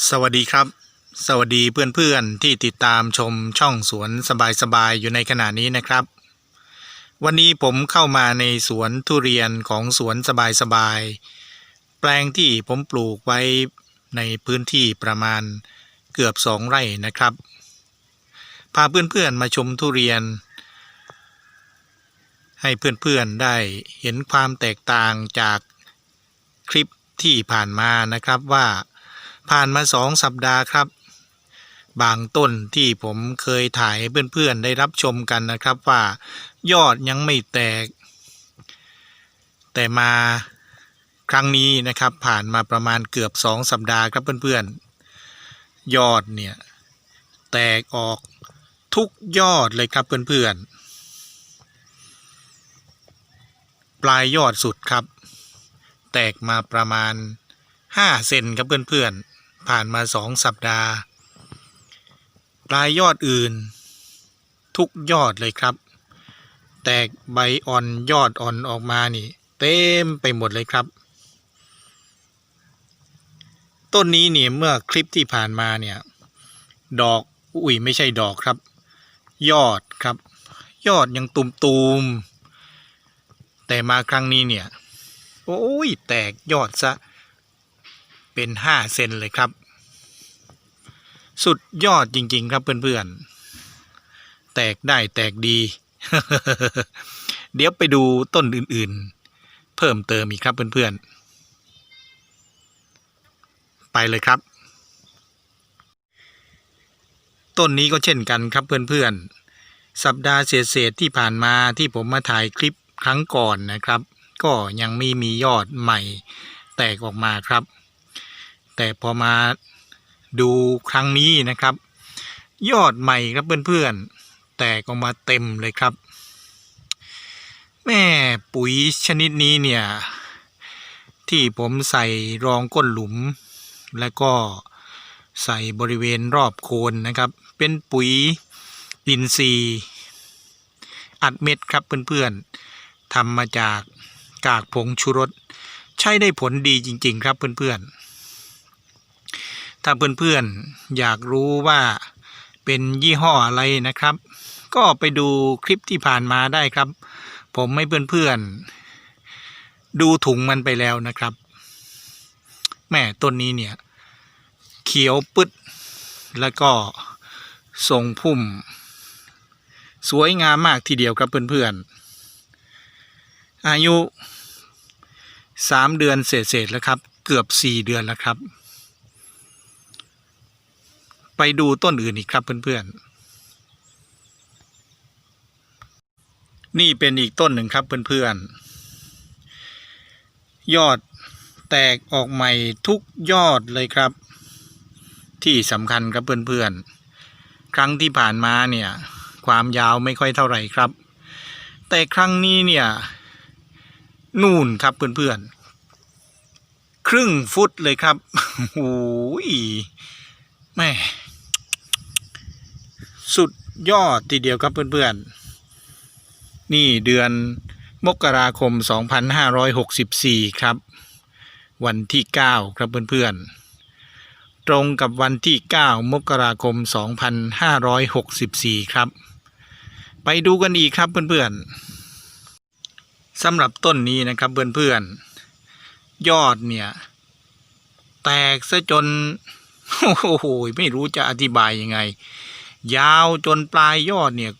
สวัสดีครับ สวัสดีเพื่อนๆที่ติดตามชมช่องสวนสบายๆอยู่ในขณะนี้นะครับ วันนี้ผมเข้ามาในสวนทุเรียนของสวนสบายๆแปลงที่ผมปลูกไว้ในพื้นที่ประมาณเกือบสองไร่นะครับ พาเพื่อนๆมาชมทุเรียน ให้เพื่อนๆได้เห็นความแตกต่างจากคลิปที่ผ่านมานะครับว่า ผ่านมาสองสัปดาห์ครับ บางต้นที่ผมเคยถ่ายเพื่อนๆได้รับชมกันนะครับว่ายอดยังไม่แตก แต่มาครั้งนี้นะครับผ่านมาประมาณเกือบสองสัปดาห์ครับเพื่อนๆ ยอดเนี่ยแตกออกทุกยอดเลยครับเพื่อนๆ ปลายยอดสุดครับ แตกมาประมาณ 5เซนครับเพื่อนๆ ผ่านมาสองสัปดาห์ ปลายยอดอื่น ทุกยอดเลยครับ แตกใบอ่อนยอดอ่อนออกมานี่ เต็มไปหมดเลยครับ ต้นนี้เนี่ยเมื่อคลิปที่ผ่านมาเนี่ย ดอกอุ้ยไม่ใช่ดอกครับ ยอดครับ ยอดยังตุมๆแต่มาครั้งนี้เนี่ย โอ้ยแตกยอดซะ เป็นห้าเซนเลยครับ สุดยอดจริง ๆ ครับเพื่อนๆ แตกได้แตกดี เดี๋ยวไปดูต้นอื่นๆ เพิ่มเติมอีกครับเพื่อนๆ ไปเลยครับ ต้นนี้ก็เช่นกันครับเพื่อนๆ สัปดาห์เศษๆที่ผ่านมาที่ผมมาถ่ายคลิปครั้งก่อนนะครับ ก็ยังไม่มียอดใหม่แตกออกมาครับ แต่พอมาดูครั้งนี้นะครับ ยอดใหม่ครับเพื่อนๆ แตกออกมาเต็มเลยครับ แม่ปุ๋ยชนิดนี้เนี่ย ที่ผมใส่รองก้นหลุม แล้วก็ใส่บริเวณรอบโคนนะครับ เป็นปุ๋ยดินทรีอัดเม็ดครับเพื่อนๆทำมาจากกากผงชูรส ใช้ได้ผลดีจริง ๆ ครับเพื่อนๆ ถ้าเพื่อนๆอยากรู้ว่าเป็นยี่ห้ออะไรนะครับ ก็ไปดูคลิปที่ผ่านมาได้ครับ ผมให้เพื่อนๆดูถุงมันไปแล้วนะครับแม่ต้นนี้เนี่ย เขียวปึ๊ด แล้วก็ทรงพุ่ม สวยงามมากทีเดียวครับเพื่อนๆอายุสามเดือนเศษๆแล้วครับ เกือบสี่เดือนแล้วครับ ไปดูต้นอื่นอีกครับเพื่อนๆ นี่เป็นอีกต้นหนึ่งครับเพื่อนๆ ยอดแตกออกใหม่ทุกยอดเลยครับ ที่สำคัญครับเพื่อนๆ ครั้งที่ผ่านมาเนี่ย ความยาวไม่ค่อยเท่าไหร่ครับ แต่ครั้งนี้เนี่ย นู่นครับเพื่อนๆ ครึ่งฟุตเลยครับโอ้ยแม่ สุดยอดทีเดียวครับเพื่อนๆ นี่เดือนมกราคม 2564 ครับ วันที่ 9 ครับเพื่อนๆ ตรงกับวันที่ 9 มกราคม 2564 ครับ ไปดูกันอีกครับเพื่อนๆสำหรับต้นนี้นะครับเพื่อนๆ ยอดเนี่ย แตกซะจน โอ้โห ไม่รู้จะอธิบายยังไง ยาวจนปลายยอดเนี่ย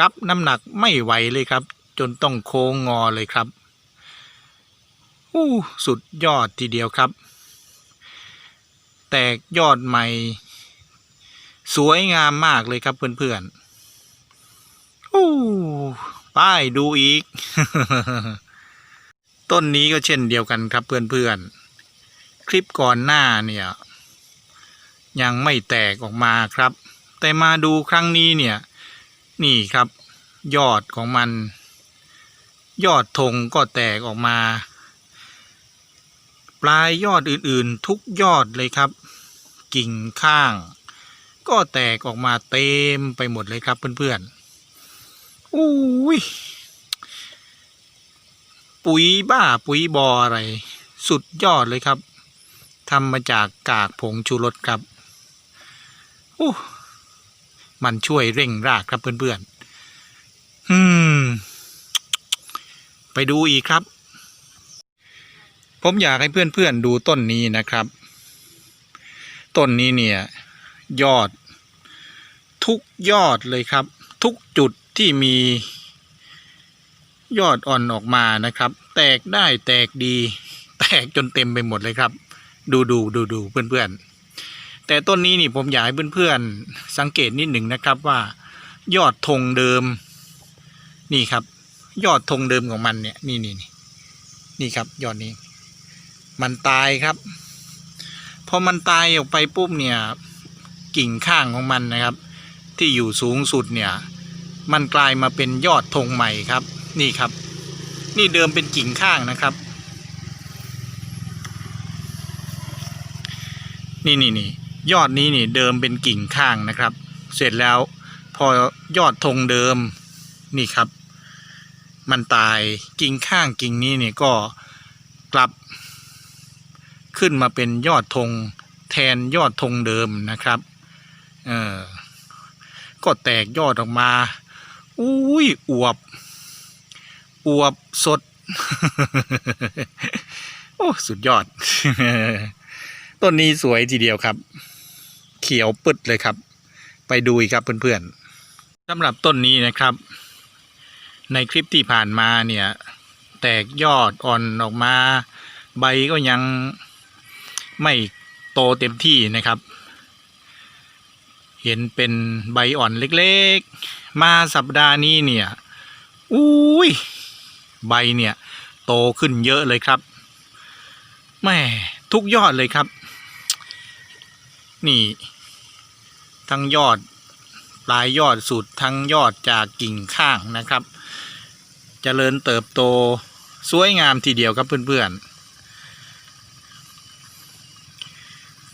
รับน้ำหนักไม่ไหวเลยครับ จนต้องโค้งงอเลยครับอู้สุดยอดทีเดียวครับ แตกยอดใหม่ สวยงามมากเลยครับเพื่อนๆอู้ป้ายดูอีก ต้นนี้ก็เช่นเดียวกันครับเพื่อนๆ คลิปก่อนหน้าเนี่ย ยังไม่แตกออกมาครับ แต่มาดูครั้งนี้เนี่ย นี่ครับ ยอดของมัน ยอดธงก็แตกออกมา ปลายยอดอื่นๆ ทุกยอดเลยครับ กิ่งข้าง ก็แตกออกมาเต็มไปหมดเลยครับเพื่อนๆอุ้ยปุ๋ยบ้าปุ๋ยบออะไร สุดยอดเลยครับทำมาจากกากผงชูรสครับ โอ้ มันช่วยเร่งรากครับเพื่อนๆอืม ไปดูอีกครับ ผมอยากให้เพื่อนๆดูต้นนี้นะครับ ต้นนี้เนี่ย ยอด ทุกยอดเลยครับ ทุกจุดที่มียอดอ่อนออกมานะครับ แตกได้แตกดี แตกจนเต็มไปหมดเลยครับ ดูดูดูดูเพื่อนๆ แต่ต้นนี้นี่ผมอยากให้เพื่อนๆสังเกตนิดหนึ่งนะครับว่า ยอดธงเดิม นี่ครับ ยอดธงเดิมของมันเนี่ยนี่นี่นี่นี่ครับ ยอดนี้ มันตายครับพอมันตายออกไปปุ๊บเนี่ยกิ่งข้างของมันนะครับ ที่อยู่สูงสุดเนี่ย มันกลายมาเป็นยอดธงใหม่ครับ นี่ครับ นี่เดิมเป็นกิ่งข้างนะครับ นี่นี่นี่ ยอดนี้นี่เดิมเป็นกิ่งข้างนะครับ เสร็จแล้วพอยอดธงเดิมนี่ครับ มันตายกิ่งข้างกิ่งนี้นี่ก็กลับ ขึ้นมาเป็นยอดธงแทนยอดธงเดิมนะครับเออก็แตกยอดออกมาอุ้ยอวบ อวบสด โอ้ สุดยอด ต้นนี้สวยทีเดียวครับ เขียวปึดเลยครับ ไปดูอีกครับเพื่อนๆสำหรับต้นนี้นะครับ ในคลิปที่ผ่านมาเนี่ย แตกยอดอ่อนออกมา ใบก็ยังไม่โตเต็มที่นะครับ เห็นเป็นใบอ่อนเล็กๆ มาสัปดาห์นี้เนี่ยอุ้ยใบเนี่ย โตขึ้นเยอะเลยครับแม่ทุกยอดเลยครับ นี่ ทั้งยอดปลายยอดสุดทั้งยอดจากกิ่งข้างนะครับจเจริญเติบโตสวยงามทีเดียวครับเพื่อนๆ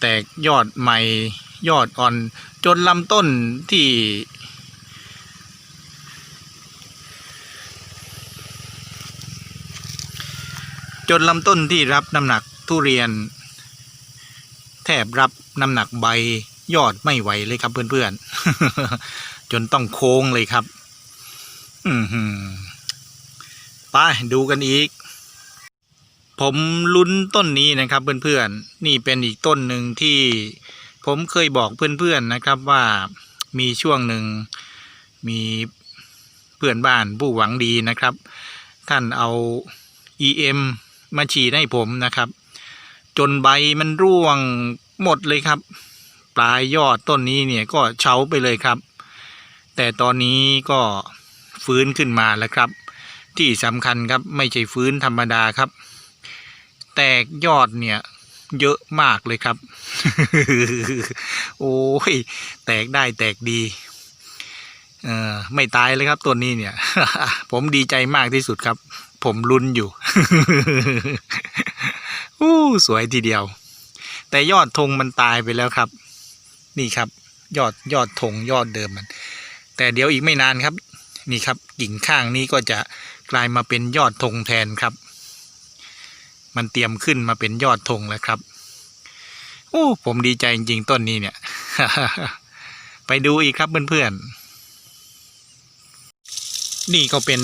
แตกยอดใหม่ยอดอ่อนจนลำต้นที่ จนลำต้นที่รับน้ำหนักทุเรียน แทบรับน้ำหนักใบ ยอดไม่ไหวเลยครับเพื่อนๆ จนต้องโค้งเลยครับ อืมไปดูกันอีก ผมลุ้นต้นนี้นะครับเพื่อนๆ นี่เป็นอีกต้นหนึ่งที่ผมเคยบอกเพื่อนๆนะครับว่ามีช่วงหนึ่งมีเพื่อนบ้านผู้หวังดีนะครับ ท่านเอา EM มาฉีดให้ผมนะครับ จนใบมันร่วงหมดเลยครับ ปลายยอดต้นนี้เนี่ยก็เฉาไปเลยครับ แต่ตอนนี้ก็ฟื้นขึ้นมาแล้วครับ ที่สำคัญครับไม่ใช่ฟื้นธรรมดาครับ แตกยอดเนี่ยเยอะมากเลยครับ โอ้ยแตกได้แตกดีเออไม่ตายเลยครับต้นนี้เนี่ย ผมดีใจมากที่สุดครับ ผมลุ้นอยู่อู้สวยทีเดียว แต่ยอดธงมันตายไปแล้วครับ นี่ครับ ยอดยอดธงยอดเดิมมัน แต่เดี๋ยวอีกไม่นานครับ นี่ครับกิ่งข้างนี้ก็จะกลายมาเป็นยอดธงแทนครับ มันเตรียมขึ้นมาเป็นยอดธงแล้วครับโอ้ผมดีใจจริงๆต้นนี้เนี่ย ไปดูอีกครับเพื่อนๆ นี่ก็เป็น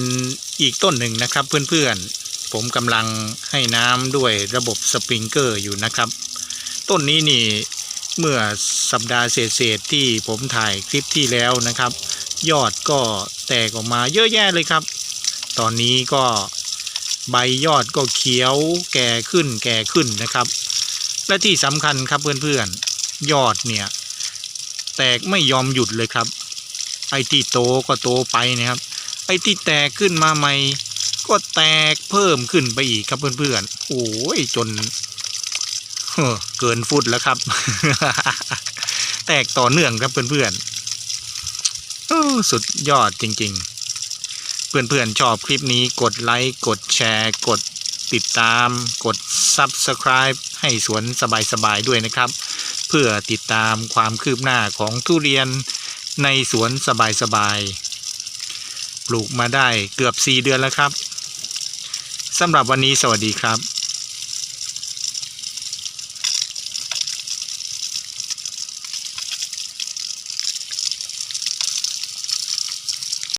อีกต้นหนึ่งนะครับ เพื่อนๆ ผมกำลังให้น้ำด้วยระบบสปริงเกอร์อยู่นะครับ ต้นนี้นี่ เมื่อสัปดาห์เศษๆที่ผมถ่ายคลิปที่แล้วนะครับ ยอดก็แตกออกมาเยอะแยะเลยครับ ตอนนี้ก็ใบยอดก็เขียวแก่ขึ้นแก่ขึ้นนะครับ และที่สำคัญครับเพื่อนๆ ยอดเนี่ย แตกไม่ยอมหยุดเลยครับ ไอ้ที่โตก็โตไปนะครับ ไอ้ที่แตกขึ้นมาใหม่ ก็แตกเพิ่มขึ้นไปอีกครับเพื่อนๆโอ้ยจน เกินฟุตแล้วครับ แตกต่อเนื่องครับเพื่อนๆสุดยอดจริง ๆ เพื่อนๆชอบคลิปนี้กดไลค์กดแชร์กดติดตามกด Subscribe ให้สวนสบายๆด้วยนะครับ เพื่อติดตามความคืบหน้าของทุเรียนในสวนสบายๆปลูกมาได้เกือบ 4 เดือนแล้วครับสำหรับวันนี้สวัสดีครับ